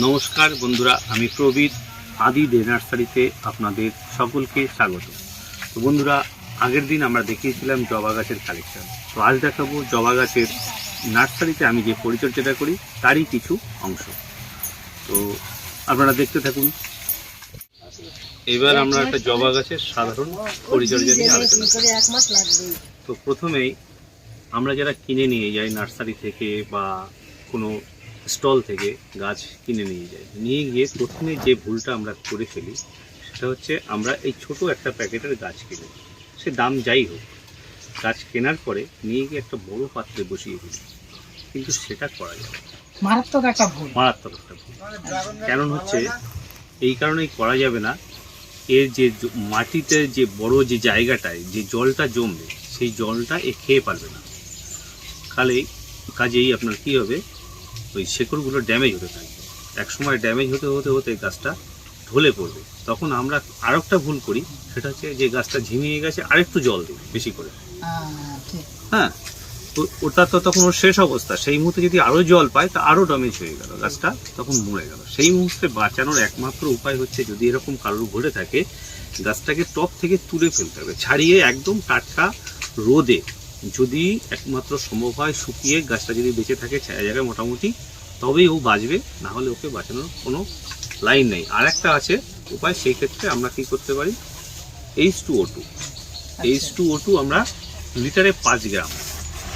নমস্কার বন্ধুরা, আমি প্রবীর, আদি দে নার্সারিতে আপনাদের সকলকে স্বাগত। তো বন্ধুরা, আগের দিন আমরা দেখিয়েছিলাম জবা গাছের কালেকশন তো আজ দেখাবো জবা গাছের নার্সারিতে আমি যে পরিচর্যাটা করি, তারই কিছু অংশ। তো আপনারা দেখতে থাকুন। এবার আমরা একটা জবা গাছের সাধারণ পরিচর্যা নিয়ে আলোচনা তো প্রথমেই আমরা যারা কিনে নিয়ে যাই নার্সারি থেকে বা কোনো স্টল থেকে গাছ কিনে নিয়ে যাই নিয়ে গিয়ে প্রথমে যে ভুলটা আমরা করে ফেলি সেটা হচ্ছে আমরা এই ছোট একটা প্যাকেটের গাছ কিনি। সে দাম যাই হোক গাছ কেনার পরে নিয়ে গিয়ে একটা বড় পাত্রে বসিয়ে দিই। কিন্তু সেটা করা যাবে মারাত্মক একটা ভুল। মারাত্মক একটা ভুল। কারণ হচ্ছে এই কারণেই করা যাবে না এর যে মাটিতে যে বড় যে জায়গাটায় যে জলটা জমবে সেই জলটা এ খেয়ে পারবে না। খালে কাজেই আপনার কি হবে ওই শেকড়গুলো ড্যামেজ হতে থাকবে এক সময় ড্যামেজ হতে হতে হতে গাছটা ঢলে পড়বে। তখন আমরা আরেকটা ভুল করি সেটা হচ্ছে যে গাছটা ঝিমিয়ে গেছে আরেকটু জল দিই বেশি করে। হ্যাঁ তো ওটা তো তখন ওর শেষ অবস্থা। সেই মুহূর্তে যদি আরও জল পায় তা আরও ড্যামেজ হয়ে গেল গাছটা তখন মরে গেল। সেই মুহূর্তে বাঁচানোর একমাত্র উপায় হচ্ছে যদি এরকম কারোর ঘটে থাকে গাছটাকে টপ থেকে তুলে ফেলতে হবে ছাড়িয়ে একদম টাটকা রোদে যদি একমাত্র সম্ভব হয় শুকিয়ে গাছটা যদি বেঁচে থাকে ছায়া জায়গায় মোটামুটি তবেই ও বাঁচবে না হলে ওকে বাঁচানোর কোনো লাইন নেই। আর একটা আছে উপায় সেই ক্ষেত্রে আমরা কি করতে পারি? H two O two H two O two আমরা লিটারে পাঁচ গ্রাম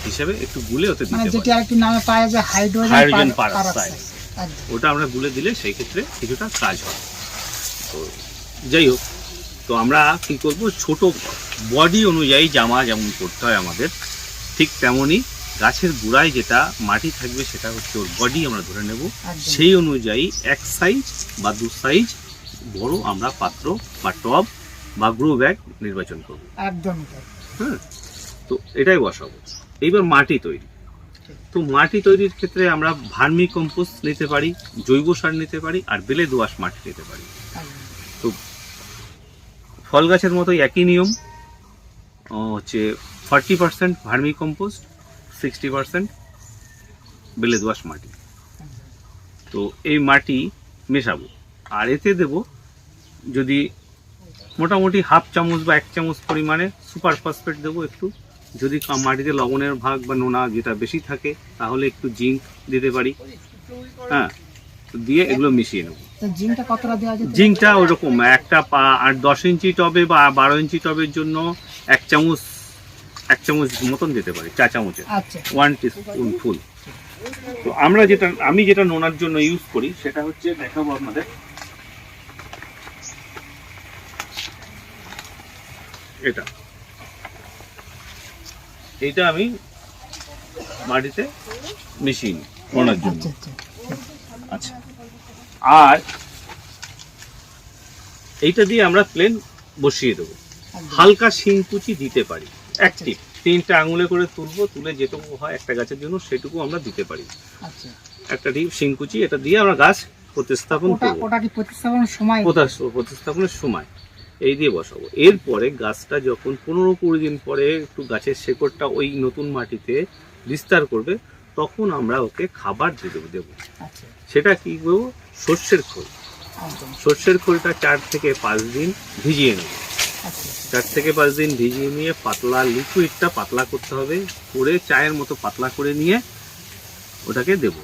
হিসাবে একটু গুলে ওতে মানে দিতে যেটা একটু নামে পাওয়া যায় হাইড্রোজেন পারক্সাইড। একদম। ওটা আমরা গুলে দিলে সেই ক্ষেত্রে কিছুটা কাজ হয়। তো যাই হোক তো আমরা কি করব? ছোট বডি অনুযায়ী জামা যেমন করতে হয় আমাদের ঠিক তেমনই গাছের গোড়ায় যেটা মাটি থাকবে সেটা হচ্ছে ওর বডি আমরা ধরে নেব। সেই অনুযায়ী এক সাইজ বা দু সাইজ বড় আমরা পাত্র বা টব বা গ্রো ব্যাগ নির্বাচন করব। একদমই তাই। হ্যাঁ তো এটাই বসাবো। এইবার মাটি তৈরি। তো মাটি তৈরির ক্ষেত্রে আমরা ভার্মি কম্পোস্ট নিতে পারি জৈব সার নিতে পারি আর বেলে দোআঁশ মাটি নিতে পারি। তো ফল গাছের মতোই একই নিয়ম। হচ্ছে forty percent vermicompost sixty percent বেলে দোআঁশ মাটি। তো এই মাটি মেশাবো। আর এতে দেব যদি মোটামুটি হাফ চামচ বা এক চামচ পরিমাণে সুপার ফসফেট দেবো একটু। যদি মাটিতে লবণের ভাগ বা নোনা যেটা বেশি থাকে তাহলে একটু জিঙ্ক দিতে পারি। হ্যাঁ দিয়ে এগুলো মিশিয়ে নেব। জিঙ্কটা কতটা দেওয়া যেতে পারে? জিঙ্কটা ওরকম একটা পা আর দশ ইঞ্চি টবে বা বারো ইঞ্চি টবের জন্য এক চামচ এক চামচ মতন দিতে পারি চা আচ্ছা। One teaspoon full. তো আমরা যেটা আমি যেটা নোনার জন্য ইউজ করি সেটা হচ্ছে দেখাবো আপনাদের। এটা। এটা আমি মাটিতে মিশিয়ে নিই নোনার জন্য। আচ্ছা আচ্ছা আচ্ছা। আর এইটা দিয়ে আমরা প্লেন বসিয়ে দেবো। হালকা শিংকুচি দিতে পারি। অ্যাক্টিভ তিনটা আঙুলে করে তুলবো তুলে যেটুকু হয় একটা গাছের জন্য সেটুকু আমরা দিতে পারি। আচ্ছা। একটা ডিপ শিংকুচি এটা দিয়ে আমরা গাছ প্রতিস্থাপন করব। প্রতিস্থাপনের সময়? প্রতিস্থাপনের সময়। এই দিয়ে বসাবো। এরপরে গাছটা যখন পনেরো কুড়ি দিন পরে একটু গাছের শেকড়টা ওই নতুন মাটিতে বিস্তার করবে তখন আমরা ওকে খাবার দিয়ে দেবো আচ্ছা। সেটা কি করব? সর্ষের খোল। সর্ষের খোলটা চার থেকে পাঁচ দিন ভিজিয়ে নেব। আচ্ছা চার থেকে পাঁচ দিন ভিজিয়ে নিয়ে পাতলা লিকুইডটা পাতলা করতে হবে। করে চায়ের মতো পাতলা করে নিয়ে ওটাকে দেবো।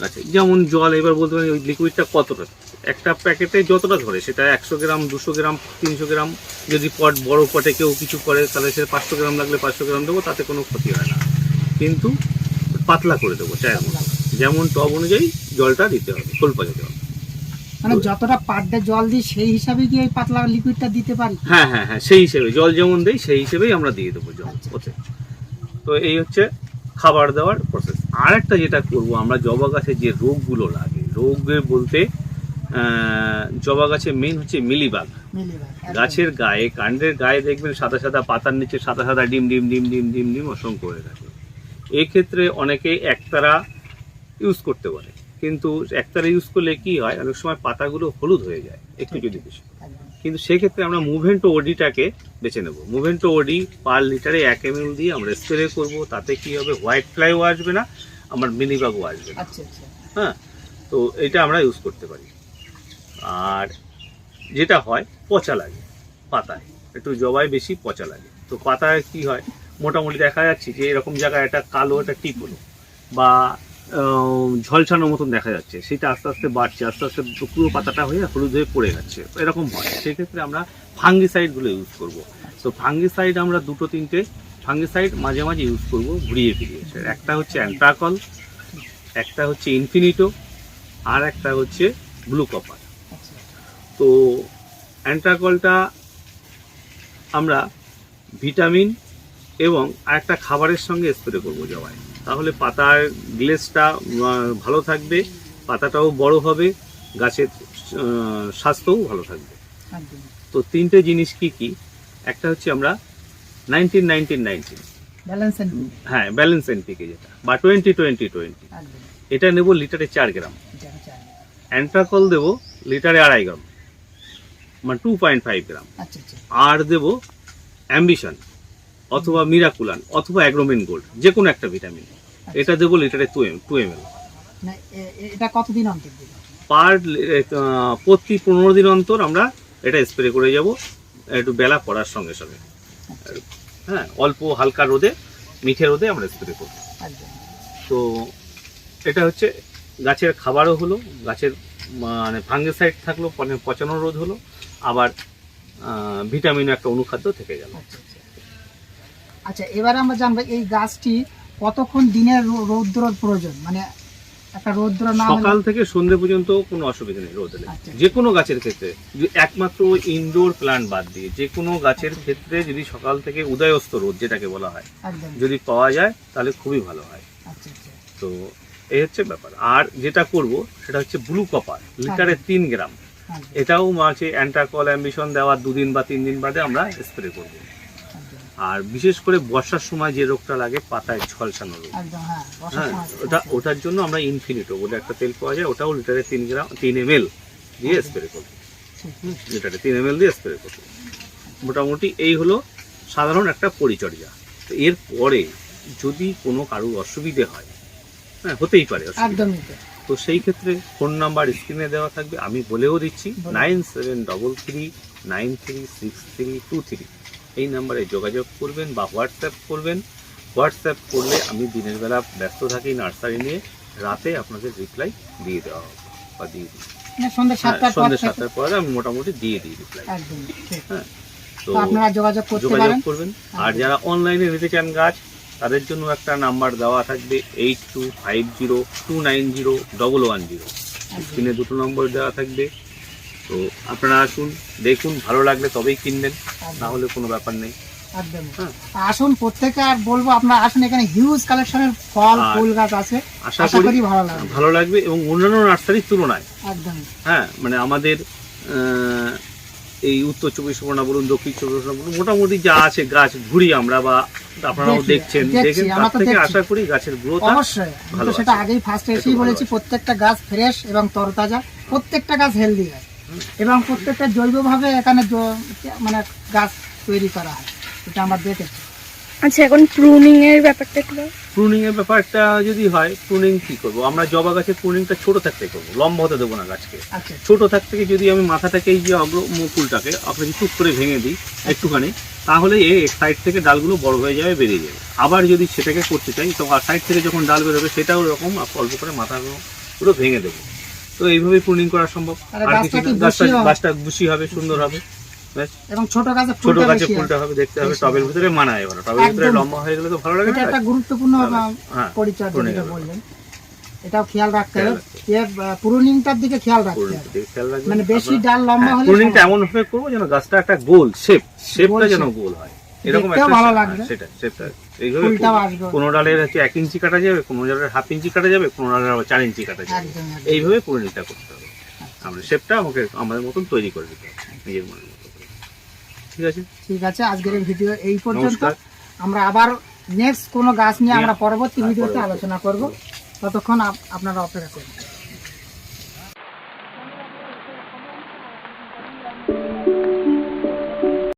গাছে যেমন জল, এবার বলতে পারি ওই লিকুইডটা কতটা? একটা প্যাকেটে যতটা ধরে, সেটা একশো গ্রাম, দুশো গ্রাম, তিনশো গ্রাম। যদি পট, বড় পটে কেউ কিছু করে, তাহলে সে পাঁচশো গ্রাম লাগলে পাঁচশো গ্রাম দেবো, তাতে কোনো ক্ষতি হয় না। কিন্তু পাতলা করে দেবো চায়ের মতো। যেমন টব অনুযায়ী জলটা দিতে হবে খোল পাজাতে হবে। মানে যতটা পার ডে জল দিই সেই হিসাবে কি এই পাতলা লিকুইডটা দিতে পারি? হ্যাঁ হ্যাঁ হ্যাঁ সেই হিসেবে জল যেমন দেই সেই হিসেবেই আমরা দিয়ে দেবো জল। আচ্ছা। ওতে তো এই হচ্ছে খাবার দেওয়ার প্রসেস আর একটা যেটা করব আমরা জবা গাছে যে রোগগুলো লাগে রোগে বলতে জবা গাছে মেন হচ্ছে মিলিবাগ। গাছের গায়ে কাণ্ডের গায়ে দেখবেন সাদা সাদা পাতার নিচে সাদা সাদা ডিম ডিম ডিম ডিম ডিম ডিম অসংখ্য হয়ে থাকে। এক্ষেত্রে অনেকে একতারা ইউজ করতে পারে। কিন্তু একতারা ইউজ করলে কি হয়? অনেক সময় পাতাগুলো হলুদ হয়ে যায় একটু যদি বেশি। কিন্তু সেক্ষেত্রে আমরা মুভেন্টো ওডিটাকে বেছে নেব। মুভেন্টো ওডি পার লিটারে এক এম দিয়ে আমরা স্প্রে করব তাতে কি হবে? হোয়াইট ফ্লাইও আসবে না আমার মিলিবাগও আসবে না। আচ্ছা আচ্ছা। হ্যাঁ তো এটা আমরা ইউজ করতে পারি। আর যেটা হয় পচা লাগে পাতায়। একটু জবাই বেশি পচা লাগে। তো পাতায় কি হয়? মোটামুটি দেখা যাচ্ছে যে এরকম জায়গায় একটা কালো একটা টিপ হলো বা আহ, ঝলসানোর মতন দেখা যাচ্ছে। সেটা আস্তে আস্তে বাড়ছে আস্তে আস্তে পুরো পাতাটা হয়ে হলুদ হয়ে পড়ে যাচ্ছে। এরকম হয়। সেক্ষেত্রে আমরা ফাঙ্গিসাইডগুলো ইউজ করব। তো ফাঙ্গিসাইড আমরা দুটো তিনটে ফাঙ্গিসাইড মাঝে মাঝে ইউজ করব ঘুরিয়ে ফিরিয়ে একটা হচ্ছে অ্যান্ট্রাকল একটা হচ্ছে ইনফিনিটো আর একটা হচ্ছে ব্লু কপার তো অ্যান্ট্রাকলটা আমরা ভিটামিন এবং আরেকটা খাবারের সঙ্গে স্প্রে করব জবাই তাহলে পাতার গ্লেসটা ভালো থাকবে পাতাটাও বড় হবে গাছের স্বাস্থ্যও ভালো থাকবে। তো তিনটে জিনিস কি কি? একটা হচ্ছে আমরা নাইনটিন নাইনটিন নাইনটিন হ্যাঁ ব্যালেন্স এনপিকে যেটা বা টোয়েন্টি টোয়েন্টি টোয়েন্টি এটা নেব লিটারে চার গ্রাম। অ্যান্ট্রাকল দেবো লিটারে আড়াই গ্রাম মানে টু পয়েন্ট ফাইভ গ্রাম। আচ্ছা আচ্ছা। আর দেব অ্যাম্বিশন অথবা মিরাকুলান অথবা অ্যাগ্রোমেন গোল্ড যে কোনো একটা ভিটামিন। এটা দেবো লিটারে two M two M L. এটা কতদিন অন্তর পার প্রতি পনেরো দিন অন্তর আমরা এটা স্প্রে করে যাব একটু বেলা পড়ার সঙ্গে সঙ্গে। হ্যাঁ অল্প হালকা রোদে মিঠে রোদে আমরা স্প্রে করব। তো এটা হচ্ছে গাছের খাবারও হলো গাছের মানে ফাঙ্গিসাইড থাকল মানে পচানো রোধ হলো আবার ভিটামিনও একটা অনুখাদ্য থেকে গেল। আচ্ছা এবার আমরা জানব এই গাছটি কতক্ষণ দিনের রো- রৌদ্রর প্রয়োজন? মানে একটা রৌদ্র না সকাল থেকে সন্ধ্যে পর্যন্ত কোনো অসুবিধা নেই রোদ। আচ্ছা। যে কোনো গাছের ক্ষেত্রে একমাত্র ইনডোর প্ল্যান্ট বাদ দিয়ে যে কোনো গাছের ক্ষেত্রে যদি সকাল থেকে উদয়স্ত রোদ যেটাকে বলা হয় যদি পাওয়া যায় তাহলে খুবই ভালো হয়। আচ্ছা আচ্ছা। তো এই হচ্ছে ব্যাপার। আর যেটা করব সেটা হচ্ছে ব্লু কপার লিটারে তিন গ্রাম। এটাও মাছে অ্যান্টাকল অ্যাম্বিশন দেওয়ার দুদিন বা তিন দিন বাদে আমরা স্প্রে করব। আর বিশেষ করে বর্ষার সময় যে রোগটা লাগে পাতায় ঝলসানো রোগ। হ্যাঁ হ্যাঁ ওটা ওটার জন্য আমরা ইনফিনিটো বলে একটা তেল পাওয়া যায় ওটাও লিটারে তিন গ্রাম তিন এম এল দিয়ে স্প্রে করব। ঠিক, লিটারে তিন এম এল দিয়ে স্প্রে করব। মোটামুটি এই হলো সাধারণ একটা পরিচর্যা। তো এরপরে যদি কোনো কারোর অসুবিধে হয় হ্যাঁ হতেই পারে অসুবিধা। একদমই তো। তো সেই ক্ষেত্রে ফোন নাম্বার স্ক্রিনে দেওয়া থাকবে আমি বলেও দিচ্ছি nine seven double three nine three six three two three এই নাম্বারে যোগাযোগ করবেন বা হোয়াটসঅ্যাপ করবেন। হোয়াটসঅ্যাপ করলে আমি দিনের বেলা ব্যস্ত থাকি নার্সারি নিয়ে রাতে আপনাদের রিপ্লাই দিয়ে দেওয়া হবে বা দিয়ে দিই। মানে সন্ধ্যে হ্যাঁ, সাতটার পর আমি মোটামুটি দিয়ে দিই রিপ্লাই হ্যাঁ তো আপনারা যোগাযোগ যোগাযোগ করবেন। আর যারা অনলাইনে নিতে চান গাছ তাদের জন্য একটা নাম্বার দেওয়া থাকবে eight two five zero two nine zero double one zero স্ক্রিনে দুটো নম্বর দেওয়া থাকবে। তো আপনারা আসুন দেখুন ভালো লাগলে তবেই কিনবেন। না হলে কোনো ব্যাপার নেই। একদম। হ্যাঁ। আসুন প্রত্যেকে আর বলব আপনারা আসুন এখানে হিউজ কালেকশনের ফল ফুল গাছ আছে। আশা করি ভালো লাগবে। ভালো লাগবে এবং অন্যান্য নার্সারির তুলনায়। একদম। হ্যাঁ মানে আমাদের এই উত্তর চব্বিশ পরগনা বলুন দক্ষিণ চব্বিশ পরগনা বলুন মোটামুটি যা আছে গাছ ঘুরি আমরা বা আপনারাও দেখছেন দেখেন তার থেকে আশা করি গাছের গ্রোথ অবশ্যই সেটা আগেই ফার্স্ট এসেই বলেছি প্রত্যেকটা গাছ ফ্রেশ এবং তরতাজা প্রত্যেকটা গাছ হেলদি হয় এবং প্রত্যেকটা জৈবভাবে এখানে মানে গাছ তৈরি করা হয়। এটা আমরা দেখেছি। আচ্ছা এখন প্রুনিং এর ব্যাপারটা বলো। প্রুনিং এর ব্যাপারটা যদি হয় প্রুনিং কি করব? আমরা জবা গাছের প্রুনিংটা ছোট থাকতে করব লম্বা হতে দেবো না গাছকে। আচ্ছা। ছোট থাক থেকে যদি আমি মাথাটাকে এই যে অগ্র মুকুলটাকে আপনাকে টুক করে ভেঙে দিই একটুখানি তাহলে এ সাইড থেকে ডালগুলো বড় হয়ে যাবে বেরিয়ে যাবে। আবার যদি সেটাকে করতে চাই তো সাইড থেকে যখন ডাল বেরোবে সেটাও এরকম অল্প করে মাথাগুলো পুরো ভেঙে দেবো। তো এইভাবে প্রুনিং করা সম্ভব। আর গাছটা গাছটা হবে? সুন্দর হবে এবং ছোট গাছে ছোট গাছে ফুলটা হবে দেখতে হবে টবের। ভিতরে মানায় টবের ভিতরে লম্বা হয়ে গেলে তো ভালো লাগে এটা একটা গুরুত্বপূর্ণ হ্যাঁ পরিচর্যা বললেন। এটাও খেয়াল রাখতে হবে। এর পুরুনিংটার দিকে খেয়াল রাখতে হবে। মানে বেশি ডাল লম্বা হ্যাঁ, হলে প্রুনিংটা এমন ভাবে করব যেন গাছটা একটা গোল শেপ শেপটা যেন গোল হয়। এরকম একটা ভালো লাগবে। সেটা এইভাবে ফুলটাও করব। আসবে। কোনো ডালের হচ্ছে এক ইঞ্চি কাটা যাবে কোনো ডালের হাফ ইঞ্চি কাটা যাবে কোনো ডালের আবার চার ইঞ্চি কাটা যাবে। এইভাবে প্রুনিংটা করতে হবে। আমরা শেপটা আমাকে আমাদের মতন তৈরি করে দিতে হবে নিজের মনের মতো করে। ঠিক আছে? ঠিক আছে আজকের ভিডিও এই পর্যন্ত। আমরা আবার নেক্সট কোনো গাছ নিয়ে আমরা পরবর্তী ভিডিওতে আলোচনা করব। ততক্ষণ আপনারা অপেক্ষা করুন।